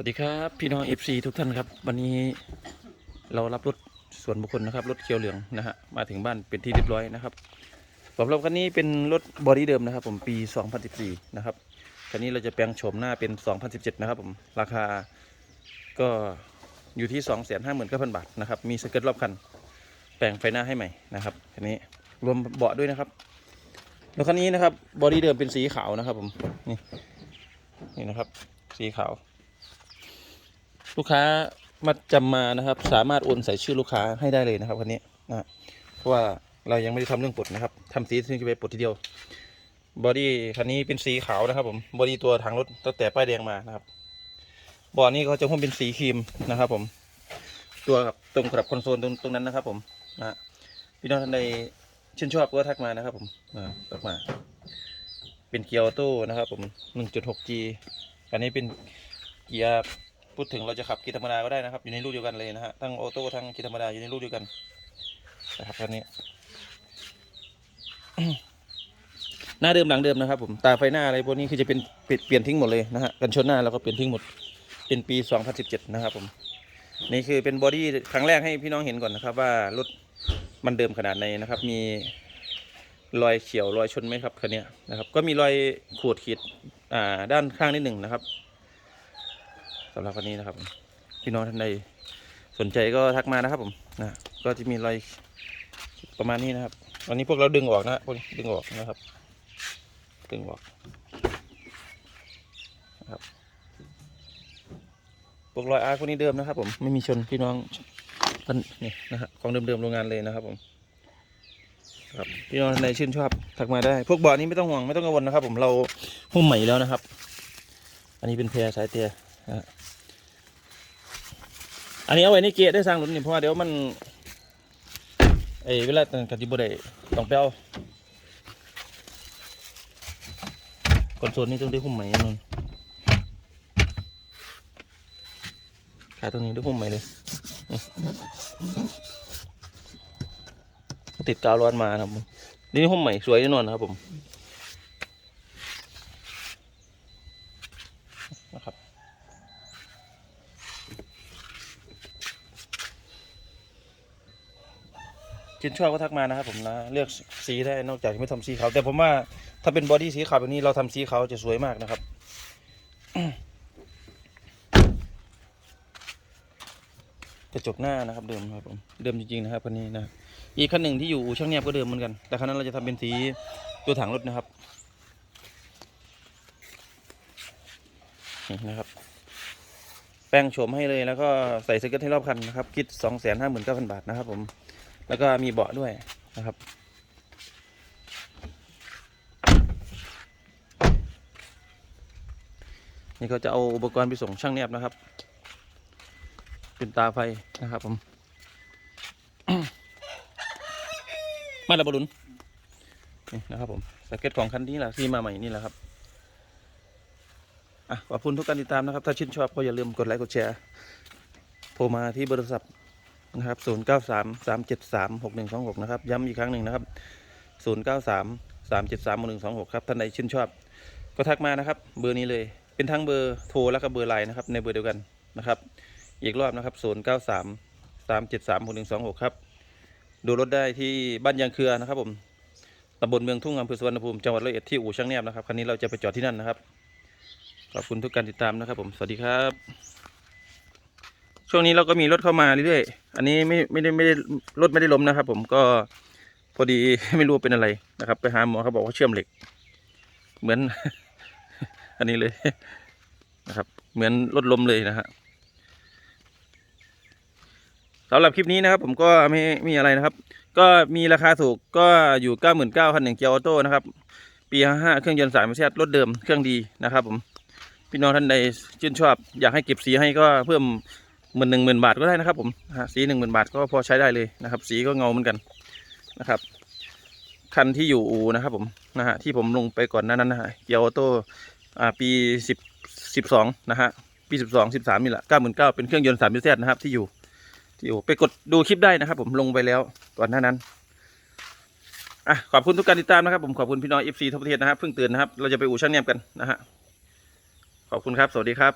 วัสดีครับพี่น้อง FC ทุกท่านครับ วันนี้เรารับรถส่วนบุคคลนะครับ รถเขียวเหลืองนะฮะมาถึงบ้านเป็นที่เรียบร้อยนะครับสำหรับคันนี้เป็นรถบอดี้เดิมนะครับ ผมปี 2014 นะครับคันนี้เราจะแปลงโฉมหน้าเป็น 2017 นะครับผมราคาก็อยู่ที่ 259,000 บาทนะครับมีสเกิร์ตรอบคัน แปลงไฟหน้าให้ใหม่นะครับคันนี้รวมเบาะด้วยนะครับแล้วคันนี้นะครับบอดี้เดิมเป็นสีขาวนะครับผมนี่นี่นะครับสีขาว ลูกค้ามาจำมานะครับ สามารถโอนใส่ชื่อลูกค้าให้ได้เลยนะครับคันนี้นะเพราะว่าเรายังไม่ได้ทำเรื่องปลดนะครับทำสีถึงจะไปปลดทีเดียว บอดี้คันนี้เป็นสีขาวนะครับ ผมบอดี้ตัวถังรถตั้งแต่ป้ายแดงมานะครับบาะนี้ก็จะพ่นเป็นสีครีมนะครับ ผม ตัวกับตรงกับคอนโซลตรงตรงนั้นนะครับ ผมนะพี่น้องท่านใดชื่นชอบก็ทักมานะครับ ผมนะทักมา เป็นเกียร์ออโต้นะครับ ผม 1.6G อันนี้เป็นเกียร์ พูดถึงเราจะขับกีธรรมดาก็ได้นะครับ อยู่ในรูปเดียวกันเลยนะฮะทั้งออโต้ทั้งกีธรรมดาอยู่ในรูปเดียวกันนะครับคันนี้ หน้าเดิมหลังเดิมนะครับ ผมตาไฟหน้าอะไรพวกนี้คือจะเป็นเปลี่ยนทิ้งหมดเลยนะฮะกันชนหน้าเราก็เปลี่ยนทิ้งหมดเป็นปี 2017 นะครับผมนี่คือเป็นบอดี้ครั้งแรกให้พี่น้องเห็นก่อนนะครับ ว่ารถมันเดิมขนาดไหนนะครับ มีรอยเฉียวรอยชนไหมครับคันนี้นะครับ ก็มีรอยขูดขีดอ่าด้านข้างนิดหนึ่งนะครับ สำหรับวันนี้นะครับ พี่น้องท่านใดสนใจก็ทักมานะครับผมนะก็จะมีรอยประมาณนี้นะครับวันนี้พวกเราดึงออกนะพวกนี้ดึงออกนะครับ ดึงออกนะครับพวกรอยอาร์คพวกนี้เดิมนะครับ ผมไม่มีชนพี่น้องท่านนี่นะฮะของเดิมๆโรงงานเลยนะครับผมครับพี่น้องท่านใดชื่นชอบทักมาได้ พวกบาะนี้ไม่ต้องห่วงไม่ต้องกังวลนะครับ ผมเราหุ้มใหม่แล้วนะครับ อันนี้เป็นเพลสายเตีย อันนี้เอาไว้ในเกียร์ได้สร้างหลุมนี่เพราะว่าเดี๋ยวมันไอ้เวลาตอนกัจิบได้ต้องไปเอาคอนโซลนี่ต้องได้หุ้มใหม่แน่นอนขาตรงนี้ได้หุ้มใหม่เลยติดกาวร้อนมาครับผมนี่หุ้มใหม่สวยแน่นอนครับผมนะครับ ชื่นชอบก็ทักมานะครับผมนะเลือกสีได้นอกจากไม่ทำสีขาวแต่ผมว่าถ้าเป็นบอดี้สีขาวแบบนี้เราทำสีขาวจะสวยมากนะครับกระจกหน้านะครับเดิมครับผมเดิมจริงๆนะครับคันนี้นะอีกคันหนึ่งที่อยู่อู่ช่างเนียบก็เดิมเหมือนกัน แต่คันนั้นเราจะทำเป็นสีตัวถังรถนะครับนี่นะครับ แป้งโฉมให้เลยแล้วก็ใส่สเกิร์ตให้รอบคันนะครับ คิดสองแสนห้าหมื่นเก้าพันบาทนะครับผม แล้วก็มีเบาะด้วยนะครับ นี่ก็จะเอาอุปกรณ์ไปส่งช่างเนียบนะครับ เป็นตาไฟนะครับผม มาแล้วบอลุนนี่นะครับผมสเก็ตของคันนี้แหละที่มาใหม่นี่แหละครับอะขอบคุณทุกการติดตามนะครับ ถ้าชื่นชอบก็อย่าลืมกดไลค์กดแชร์ โทรมาที่เบอร์โทรศัพท์ นะครับ 0 9 3 3 7 3 6 1 2 6 นะครับ ย้ำอีกครั้งหนึ่งนะครับ 0 9 3 3 7 3 6 1 2 6 ครับ ท่านใดชื่นชอบ ก็ทักมานะครับ เบอร์นี้เลย เป็นทั้งเบอร์โทรแล้วก็เบอร์ไลน์นะครับ ในเบอร์เดียวกันนะครับ อีกรอบนะครับ 0 9 3 3 7 3 6 1 2 6 ครับ ดูรถได้ที่บ้านยางเครือนะครับผม ตำบลเมืองทุ่งอำเภอสุวรรณภูมิ จังหวัดร้อยเอ็ดที่อู่ช่างแนบนะครับ คันนี้เราจะไปจอดที่นั่นนะครับ ขอบคุณทุกการติดตามนะครับผม สวัสดีครับ ช่วงนี้เราก็มีรถเข้ามาเรื่อยๆ อันนี้ไม่ไม่ได้ไม่ได้รถไม่ได้ล้มนะครับ ผมก็พอดีไม่รู้เป็นอะไรนะครับ ไปหาหมอเขาบอกว่าเชื่อมเหล็ก เหมือน อันนี้เลยนะครับ เหมือนรถล้มเลยนะฮะสำหรับคลิปนี้นะครับ ผมก็ไม่มีอะไรนะครับ ก็มีราคาถูกก็อยู่เก้าหมื่นเก้าพันหนึ่งเกียร์ออโต้นะครับ ปีห้าเครื่องยนต์สายมเซรถเดิมเครื่องดีนะครับ ผมพี่น้องท่านใดชื่นชอบ อยากให้เก็บสีให้ก็เพิ่ม หมื่นหนึ่งหมื่นบาทก็ได้นะครับ ผมสีหนึ่งหมื่นบาทก็พอใช้ได้เลยนะครับ สีก็เงาเหมือนกันนะครับคันที่อยู่อูนะครับ ผมนะฮะที่ผมลงไปก่อนนั้นนะฮะเกียวออโต้อ่าปีสิบสิบสองนะฮะปีสิบสองสิบสามนี่แหละเก้าหมื่นเก้าเป็นเครื่องยนต์สามพิเศษนะครับที่อยู่ที่อยู่ไปกดดูคลิปได้นะครับ ผมลงไปแล้วก่อนหน้านั้นอะขอบคุณทุกการติดตามนะครับ ผมขอบคุณพี่น้องเอฟซีทั่วประเทศนะครับเพิ่งตื่นนะครับ เราจะไปอู่ช่างเนียมกันนะฮะขอบคุณครับ สวัสดีครับ